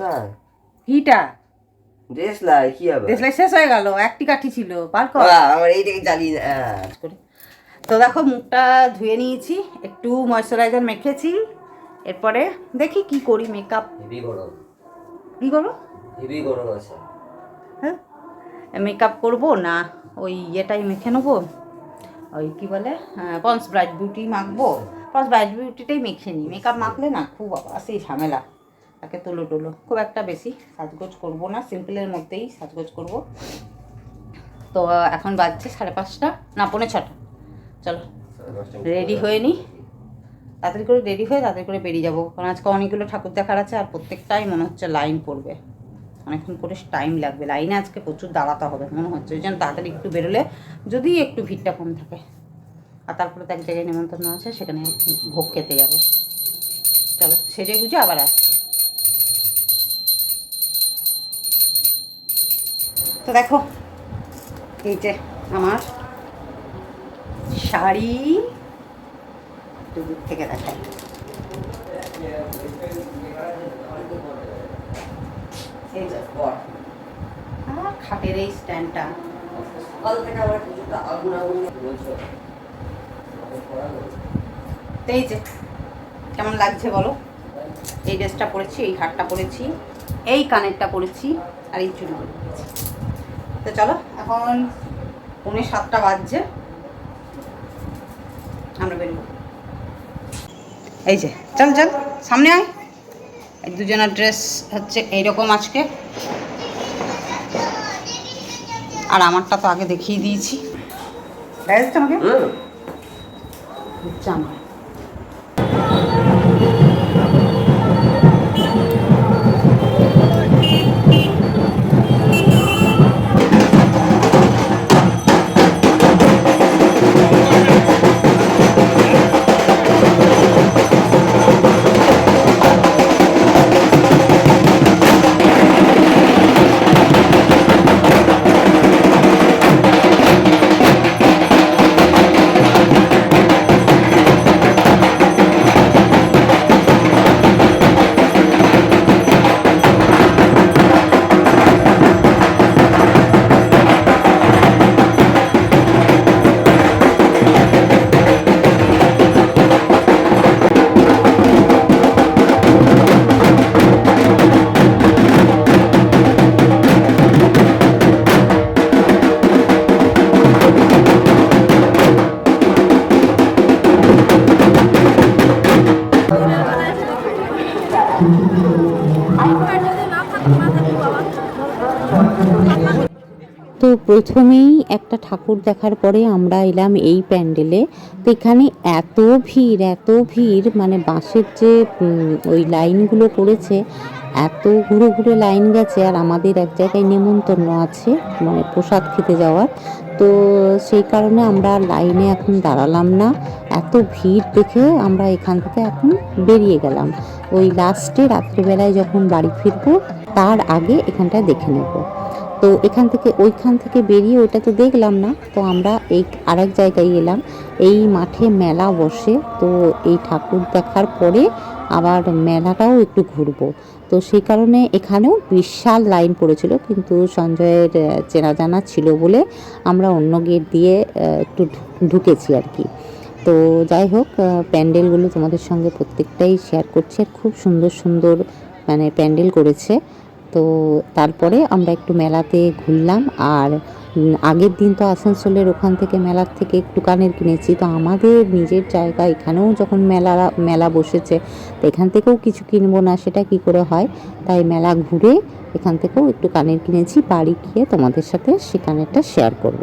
হ্যাঁ কিটা? দেশলাই কি হবে দেশলাই শেষ হয়ে গেল একটি কাঠি ছিল বার কর। আমার এইটাকে জ্বালিয়ে হ্যাঁ। তো দেখো মুখটা ধুয়ে নিয়েছি একটু ময়শ্চারাইজার মেখেছি এরপরে দেখি কি করি মেকআপ হেভি গরম। কি করব? হেভি গরম আছে। হ্যাঁ? মেকআপ করব না ওই ইয়েটাই মেখে নেব ওই কি বলে পন্স ব্রাইট বিউটি মাখবো। পন্স ব্রাইট বিউটিটাই মেখে নিই। মেকআপ মাখলে না খুব সেই ঝামেলা। তাকে তুলো টুলো। খুব একটা বেশি সাজগোজ করব না সিম্পলের মধ্যেই সাজগোজ করব। তো এখন বাজছে সাড়ে পাঁচটা না পৌনে ছটা। চলো রেডি হয়ে নিই তাড়াতাড়ি করে রেডি হয়ে তাড়াতাড়ি করে বেরিয়ে যাব। কারণ আজকে অনেকগুলো ঠাকুর দেখার আছে আর প্রত্যেকটাই মনে হচ্ছে লাইন পড়বে। অনেকক্ষণ করে টাইম লাগবে। লাইনে আজকে প্রচুর দাঁড়াতে হবে মনে হচ্ছে। ওই জন্য তাড়াতাড়ি একটু বেরোলে যদি একটু ভিড়টা কম থাকে। আর তারপরে তো এক জায়গায় নিমন্ত্রণ আছে সেখানে ভোগ খেতে যাব। চলো সেজে গুজে আবার আসছি। তো দেখো এই যে আমার শাড়ি দূর থেকে দেখাই। খাটের এই স্ট্যান্ডটা। এই যে কেমন লাগছে বলো? এই ড্রেসটা পরেছি এই হারটা পরেছি এই কানেরটা পরেছি আর এই চুড়িগুলো পরেছি। তো চলো এখন পৌনে সাতটা বাজছে। আমরা বেরোবো। এই যে চল চল সামনে আয়। এই দুজনের ড্রেস হচ্ছে এইরকম আজকে। আর আমারটা তো আগে দেখিয়ে দিয়েছি। যাচ্ছে আমাকে? তো প্রথমেই একটা ঠাকুর দেখার পরে আমরা এলাম এই প্যান্ডেলে। তো এখানে এত ভিড় এত ভিড় মানে বাসের যে ওই লাইনগুলো করেছে এত ঘুরে ঘুরে লাইন গেছে, আর আমাদের এক জায়গায় নেমন্তন্ন আছে মানে প্রসাদ খেতে যাওয়ার। তো সেই কারণে আমরা লাইনে এখন দাঁড়ালাম না। এত ভিড় দেখে আমরা এখান থেকে এখন বেরিয়ে গেলাম। ওই লাস্টে রাত্রিবেলায় যখন বাড়ি ফিরবো তার আগে এখানটা দেখে নেব। তো এখান থেকে ওইখান থেকে বেরিয়ে ওইটা তো দেখলাম না, তো আমরা এই আরেক জায়গায় এলাম। এই মাঠে মেলা বসে, তো এই ঠাকুর দেখার পরে আবার মেলাটাও একটু ঘুরবো। তো সেই কারণে এখানেও বিশাল লাইন পড়েছিল, কিন্তু সঞ্জয়ের চেনা জানা ছিল বলে আমরা অন্য গেট দিয়ে একটু ঢুকেছি আর কি। তো যাই হোক প্যান্ডেলগুলো তোমাদের সঙ্গে প্রত্যেকটাই শেয়ার করছি। আর খুব সুন্দর সুন্দর মানে প্যান্ডেল করেছে। তো তারপরে আমরা একটু মেলাতে ঘুরলাম আর আগের দিন তো আসানসোলের ওখান থেকে মেলার থেকে একটু কানের কিনেছি তো আমাদের নিজের জায়গা, এখানেও যখন মেলা মেলা বসেছে, তো এখান থেকেও কিছু কিনবো না, সেটা কি করে হয় তাই মেলা ঘুরে এখান থেকেও একটু কানের কিনেছি, বাড়ি গিয়ে তোমাদের সাথে সে কানেরটা শেয়ার করব।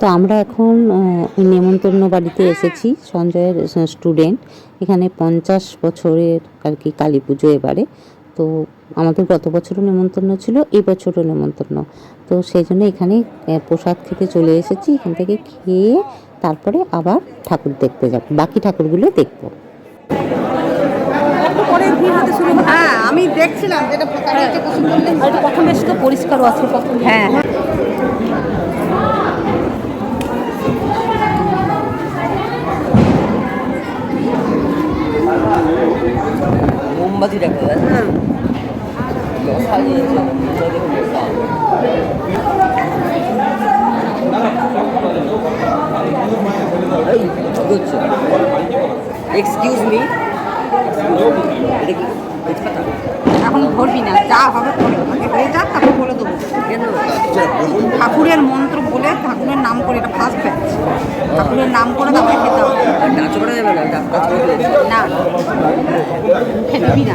তো আমরা এখন নেমন্তন্ন বাড়িতে এসেছি সঞ্জয়ের স্টুডেন্ট এখানে পঞ্চাশ বছরের আর কি কালী পুজো এবারে। তো আমাদের গত বছরও নেমন্তন্ন ছিল এই বছরও নেমন্তন্ন। তো সেই জন্য এখানে প্রসাদ খেতে চলে এসেছি। এখান থেকে খেয়ে তারপরে আবার ঠাকুর দেখতে যাব। বাকি ঠাকুরগুলো দেখব। হ্যাঁ আমি দেখছিলাম যেটা একটা প্রশ্ন করলেন আর প্রথম বেশ তো পরিষ্কারও আছে প্রথম হ্যাঁ মোমবাতি রাখতে হবে না সাজিয়েছে এক্সকিউজ মি এটা কি তেজপাতা এখন ধরবি না যা হবে করে আগে হয়ে যাক তারপর বলে দেবো। ঠাকুরের মন্ত্র বলে ঠাকুরের নাম করে এটা ফার্স্ট ব্যাচ ঠাকুরের নাম করে তারপরে খেতে হবে। না দিলে। না মুখে নিবি না।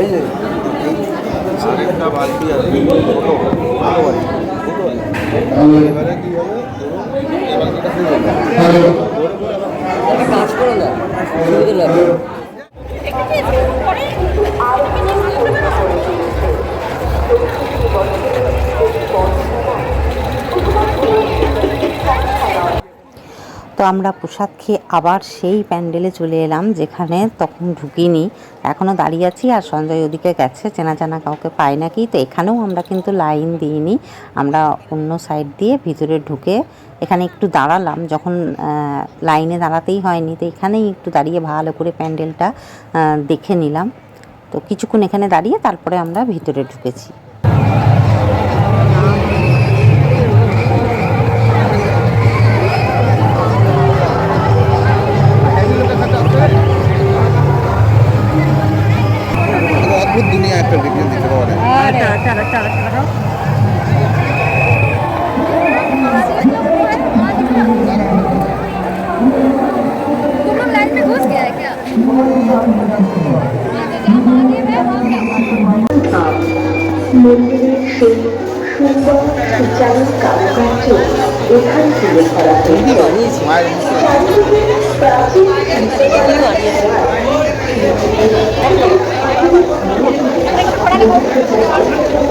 এই যে একটা কাজ করো না সুন্দর লাগবে তো আমরা প্রসাদ খেয়ে আবার সেই প্যান্ডেলে চলে এলাম, যেখানে তখন ঢুকিনি। এখনও দাঁড়িয়ে আছি আর সঞ্জয় ওদিকে গেছে, চেনা জানা কাউকে পাই নাকি? তো এখানেও আমরা কিন্তু লাইন দিইনি। আমরা অন্য সাইড দিয়ে ভিতরে ঢুকে এখানে একটু দাঁড়ালাম। যখন লাইনে দাঁড়াতেই হয়নি, তো এখানেই একটু দাঁড়িয়ে ভালো করে প্যান্ডেলটা দেখে নিলাম। তো কিছুক্ষণ এখানে দাঁড়িয়ে তারপরে আমরা ভিতরে ঢুকেছি। অদ্ভুত দুনিয়া একটা বিজ্ঞান দিতে পারে। মন্দিরের সেই সুন্দর সুচারু কারুকার্য এখান তুলে ধরা হয়েছে প্রাচীন I think the party will be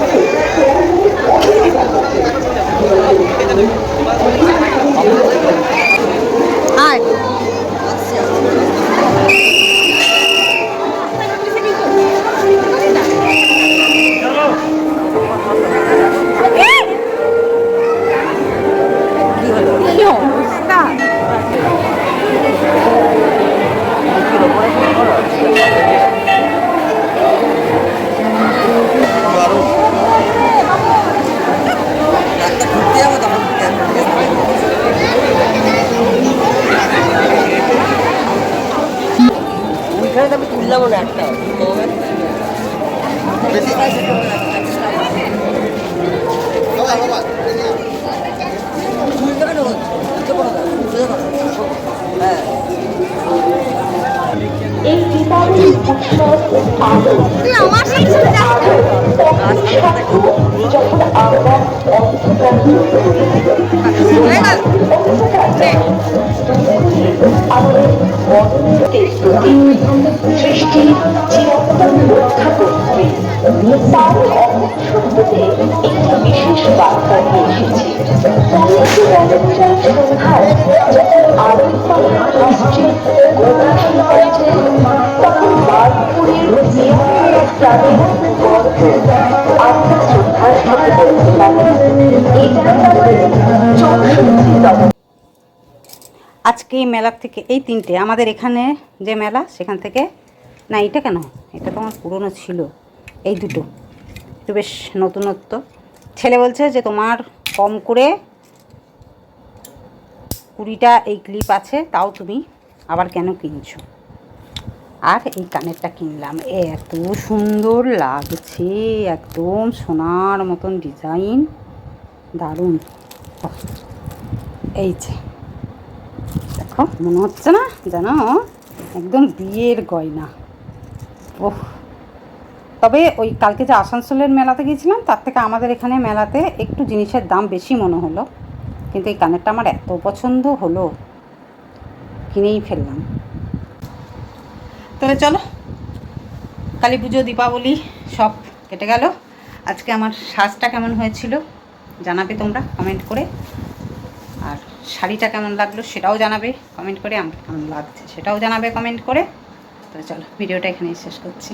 হ্যাঁ এই দীপাবলি উৎসব আলো যখন আমরা। আমাদের প্রতীক সৃষ্টির চিরন্তন রক্ষা করতে তার অমর একটি বিশেষ বার্তা নিয়ে এসেছে সন্ধ্যায় যখন আলোকমালা আসছে গোটা আজকে এই মেলার থেকে এই তিনটে, আমাদের এখানে যে মেলা, সেখান থেকে, না এটা কেন? এটা তো আমার পুরনো ছিল। এই দুটো। একটু বেশ নতুনত্ব। ছেলে বলছে যে তোমার কম করে কুড়িটা এই ক্লিপ আছে, তাও তুমি আবার কেন কিনছো? আর এই কানেরটা কিনলাম। এত সুন্দর লাগছে, একদম সোনার মতন ডিজাইন। দারুণ। এই যে, দেখো, মনে হচ্ছে না জানো একদম বিয়ের গয়না। ওহ। তবে ওই কালকে যে আসানসোলের মেলাতে গিয়েছিলাম, তার থেকে আমাদের এখানে মেলাতে একটু জিনিসের দাম বেশি মনে হলো। কিন্তু এই কানেরটা আমার এত পছন্দ হলো, কিনেই ফেললাম। তাহলে চলো। কালী পুজো, দীপাবলি সব কেটে গেল। আজকে আমার সাজটা কেমন হয়েছিল জানাবে তোমরা কমেন্ট করে। আর শাড়িটা কেমন লাগল সেটাও জানাবে কমেন্ট করে আমার কেমন লাগছে সেটাও জানাবে কমেন্ট করে। তো চলো ভিডিওটা এখানেই শেষ করছি।